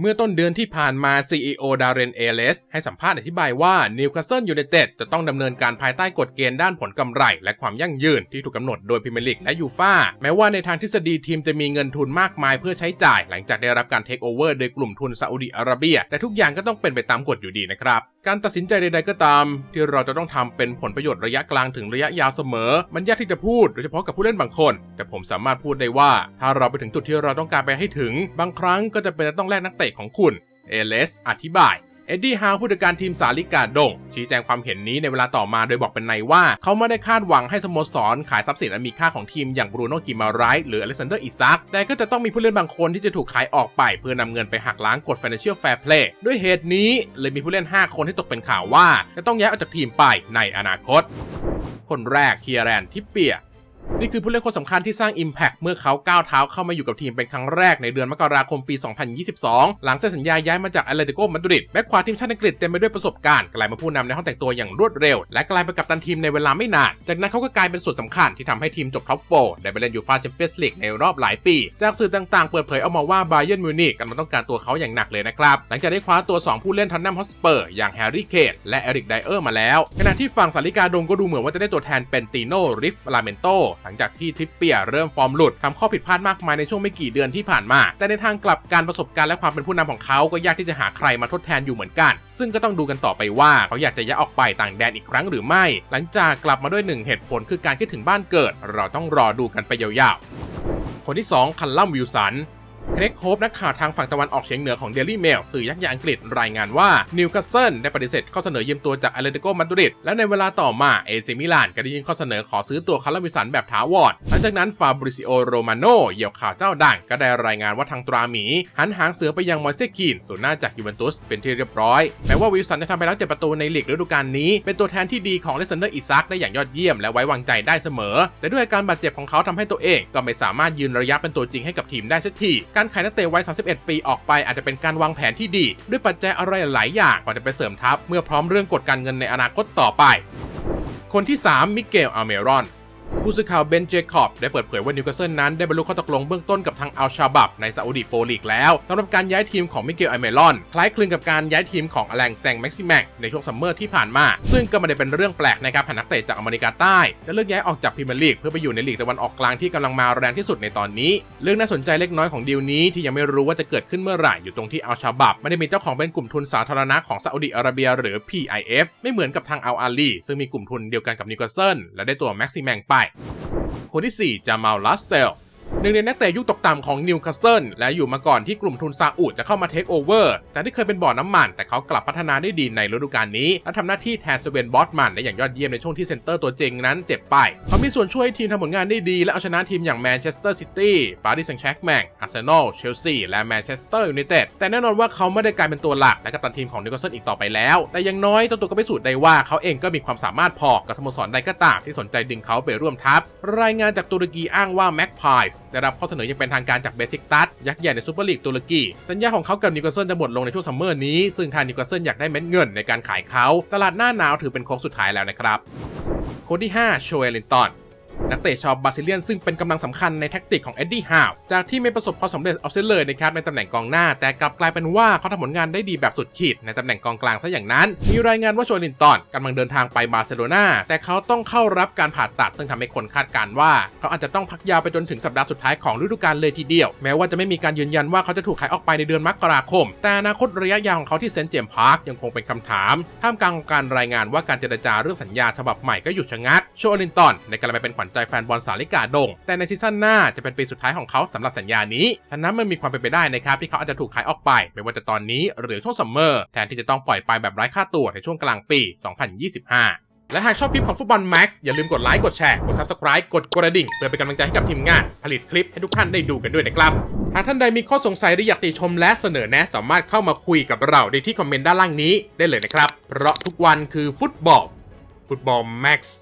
เมื่อต้นเดือนที่ผ่านมา CEO ดาร์เรนเอเลสให้สัมภาษณ์อธิบายว่านิวคาสเซิลยูไนเต็ดจะต้องดำเนินการภายใต้กฎเกณฑ์ด้านผลกำไร และความยั่งยืนที่ถูกกำหนดโดยพรีเมลิกและยูฟาแม้ว่าในทางทฤษฎีทีมจะมีเงินทุนมากมายเพื่อใช้จ่าย หลังจากได้รับการเทคโอเวอร์โดยกลุ่มทุนซาอุดิอาระเบีย แต่ทุกอย่างก็ต้องเป็นไปตามกฎอยู่ดีนะครับ การตัดสินใจใดๆก็ตาม ที่เราจะต้องทำเป็นผลประโยชน์ระยะกลางถึงระยะยาวเสมอ มันยากที่จะพูดโดยเฉพาะกับผู้เล่นบางคน แต่ผมสามารถพูดได้ว่า ถ้าเราไปถึงจุดที่เราต้องการไปให้ถึง บางครั้งก็จะเป็นต้องแลกนักเตะของคุณเอเลสอธิบาย เอ็ดดี้ฮาวผู้จัดการทีมสาลิกาดง ชี้แจงความเห็นนี้ในเวลาต่อมาโดยบอกเป็นในว่า เขาไม่ได้คาดหวังให้สโมสรขายทรัพย์สินอันมีค่าของทีมอย่างบรูโน่กิมาไรหรืออเล็กซานเดอร์อิซักแต่ก็จะต้องมีผู้เล่นบางคนที่จะถูกขายออกไป เพื่อนำเงินไปหักล้างกฎ Financial Fair Play ด้วยเหตุนี้เลยมีผู้เล่น 5 คนที่ตกเป็นข่าวว่า จะต้องย้ายออกจากทีมไปในอนาคตคนแรกเคียแรนทิปเปีย นี่คือผู้เล่นคนสำคัญที่สร้าง Impact เมื่อเขาก้าวเท้าเข้ามาอยู่กับทีมเป็นครั้งแรกในเดือนมกราคมปี 2022 หลังเซ็นสัญญาย้ายมาจากแอตเลติโกมาดริดแบ็คขวาทีมชาติอังกฤษเต็มไปด้วยประสบการณ์กลายมาผู้นำในห้องแต่งตัวอย่างรวดเร็ว และกลายเป็นกัปตันทีมในเวลาไม่นาน จากนั้นเขาก็กลายเป็นส่วนสำคัญที่ทำให้ทีมจบท็อปโฟได้ไปเล่นยูฟาแชมเปี้ยนส์ลีกในรอบหลายปี จากสื่อต่างๆ เปิดเผยออกมาว่าบาเยนมิวนิกกำลังต้องการตัวเขาอย่างหนักเลยนะครับหลังจากได้คว้าตัวสองผู้เล่นทันนัมฮอสเปอร์อย่างแฮร์รี่เคทและเอริกไดเออร์มาแล้วขณะที่ฝั่งสาริกาดงก็ดูเหมือนว่าจะได้ตัวแทนเป็นติโนริฟลาเมนโตหลังจากที่ทริปเปียเริ่มฟอร์มหลุดทำข้อผิดพลาดมากมายในช่วงไม่กี่เดือนที่ผ่านมา แต่ในทางกลับการประสบการณ์และความเป็นผู้นำของเขาก็ยากที่จะหาใครมาทดแทนอยู่เหมือนกัน ซึ่งก็ต้องดูกันต่อไปว่าเขาอยากจะย้ายออกไปต่างแดนอีกครั้งหรือไม่ หลังจากกลับมาด้วยหนึ่งเหตุผลคือการคิดถึงบ้านเกิด เราต้องรอดูกันไปยาวๆคนที่ 2 คันลัมวิลสัน เครกโฮปนักข่าวทางฝั่งตะวันออกเฉียงเหนือของ Daily Mail สื่อยักษ์ใหญ่อังกฤษรายงานว่านิวคาสเซิลได้ปฏิเสธข้อเสนอยืมตัวจากอเลติโกมาดริดและในเวลาต่อมาเอซิมิลานก็ได้ยื่นข้อเสนอขอซื้อตัวคาร์ลวิสันแบบถาวรหลังจากนั้นฟาบริซิโอโรมาโนเหยี่ยวข่าวเจ้าดังก็ได้รายงานว่าทางตราหมี หันหางเสือไปยังมอยเซคีนส่วนหน้าจากยูเวนตุสเป็นที่เรียบร้อยแม้ว่าวิลสันจะทำไปแล้วเจ็ดประตูในลีกฤดูกาลนี้ เป็นตัวแทนที่ดีของเลสเซนเดอร์อิซักได้อย่างยอดเยี่ยมและไว้วางใจได้เสมอ แต่ด้วยอาการบาดเจ็บของเขาทำให้ตัวเอง ก็ไม่สามารถยืนระยะเป็นตัวจริงให้กับทีมได้สักทีการขายนักเตะวัย 31 ปีออกไปอาจจะเป็นการวางแผนที่ดี ด้วยปัจจัยอะไรหลายอย่างก่อนจะไปเสริมทัพ เมื่อพร้อมเรื่องกฎการเงินในอนาคตต่อไป คนที่ 3 มิเกลอาเมรอน ผู้สื่อข่าวเบนเจคอบได้เปิดเผยว่านิวคาสเซิลนั้นได้บรรลุข้อตกลงเบื้องต้นกับทางอัลชาบับในซาอุดิโปรลีกแล้วสำหรับการย้ายทีมของมิเกลไอเมรอน คล้ายคลึงกับการย้ายทีมของอแลงแซงแม็กซิแมงในช่วงซัมเมอร์ที่ผ่านมา ซึ่งก็ไม่ได้เป็นเรื่องแปลกนะครับหากนักเตะจากอเมริกาใต้จะเลือกย้ายออกจากพรีเมียร์ลีกเพื่อไปอยู่ในลีกตะวันออกกลางที่กำลังมาแรงที่สุดในตอนนี้ เรื่องน่าสนใจเล็กน้อยของดีลนี้ที่ยังไม่รู้ว่าจะเกิดขึ้นเมื่อไหร่อยู่ตรงที่อัลชาบับไม่ได้มีเจ้าของเป็นกลุ่มทุนสาธารณะของซาอุดิอาระเบียหรือ PIF ไม่เหมือนกับทางอัลอาลีซึ่งมีกลุ่มทุนเดียวกันกับนิวคาสเซิลและได้ตัวแม็กซิแมงไปคนที่ 4 จะมาลัสเซล หนึ่งในนักเตะยุคตกต่ำของนิวคาสเซิลและอยู่มาก่อนที่กลุ่มทุนซาอุดจะเข้ามาเทคโอเวอร์จากที่เคยเป็นบ่อน้ำมัน แต่เขากลับพัฒนาได้ดีในฤดูกาลนี้ และทำหน้าที่แทนสเวนบอสมันได้อย่างยอดเยี่ยมในช่วงที่เซนเตอร์ตัวจริงนั้นเจ็บไป เขามีส่วนช่วยให้ทีมทำผลงานได้ดี และเอาชนะทีมอย่างแมนเชสเตอร์ซิตี้ปารีสแซงต์แชร์แมงอาร์เซนอลเชลซีและแมนเชสเตอร์ยูไนเต็ดแต่แน่นอนว่าเขาไม่ได้กลายเป็นตัวหลักและกัปตันทีมของนิวคาสเซิลอีกต่อไปแล้ว แต่อยังน้อยเจ้าตัวก็พิสูจน์ได้ว่าเขาเองก็มีความสามารถพอกับสโมสรใดก็ตามที่สนใจดึงเขาไปร่วมทัพรายงานจากตุรกีอ้างว่าแม็กพายส์ได้รับข้อเสนออย่างเป็นทางการจากเบสิกตัสยักษ์ใหญ่ในซูเปอร์ลีกตุรกี สัญญาของเขากับนิวคาสเซิลจะหมดลงในช่วงซัมเมอร์นี้ ซึ่งทางนิวคาสเซิลอยากได้เม็ดเงินในการขายเขา ตลาดหน้าหนาวถือเป็นโค้งสุดท้ายแล้วนะครับคนที่5โชเอลินตัน นักเตะชาวบราซิเลียนซึ่งเป็นกำลังสำคัญในแท็กติกของเอ็ดดี้ฮาวจากที่ไม่ประสบความสำเร็จเอาเซเลยนะครับในตำแหน่งกองหน้า แต่กลับกลายเป็นว่าเขาทำผลงานได้ดีแบบสุดขีดในตำแหน่งกองกลางซะอย่างนั้น มีรายงานว่าโชลินตันกำลังเดินทางไปบาร์เซโลนาแต่เขาต้องเข้ารับการผ่าตัดซึ่งทำให้คนคาดการณ์ว่า เขาอาจจะต้องพักยาวไปจนถึงสัปดาห์สุดท้ายของฤดูกาลเลยทีเดียว แม้ว่าจะไม่มีการยืนยันว่าเขาจะถูกขายออกไปในเดือนมกราคม แต่อนาคตระยะยาวของเขาที่เซนต์เจมส์พาร์คยังคงเป็นคำถาม ท่ามกลางการรายงานว่าการเจรจาเรื่องสัญญาฉบับใหม่ก็หยุดชะงักโชลินตันในการไปเป็นขวัญใจแฟนบอลสาลิกาดง แต่ในซีซั่นหน้าจะเป็นปีสุดท้ายของเขาสำหรับสัญญานี้ ฉะนั้นมันมีความเป็นไปได้นะครับที่เขาอาจจะถูกขายออกไป ไม่ว่าจะตอนนี้หรือช่วงซัมเมอร์แทนที่จะต้องปล่อยไปแบบไร้ค่าตัวในช่วงกลางปี 2025และหากชอบคลิปของฟุตบอลแม็กซ์อย่าลืมกดไลค์ กดแชร์ กด Subscribe กดกระดิ่ง เพื่อเป็นกำลังใจให้กับทีมงาน ผลิตคลิปให้ทุกท่านได้ดูกันด้วยนะครับ หากท่านใดมีข้อสงสัยหรืออยากติชมและเสนอแนะ สามารถเข้ามาคุยกับเราได้ที่คอมเมนต์ด้านล่างนี้ได้เลยนะครับ เพราะทุกวันคือฟุตบอล ฟุตบอลแม็กซ์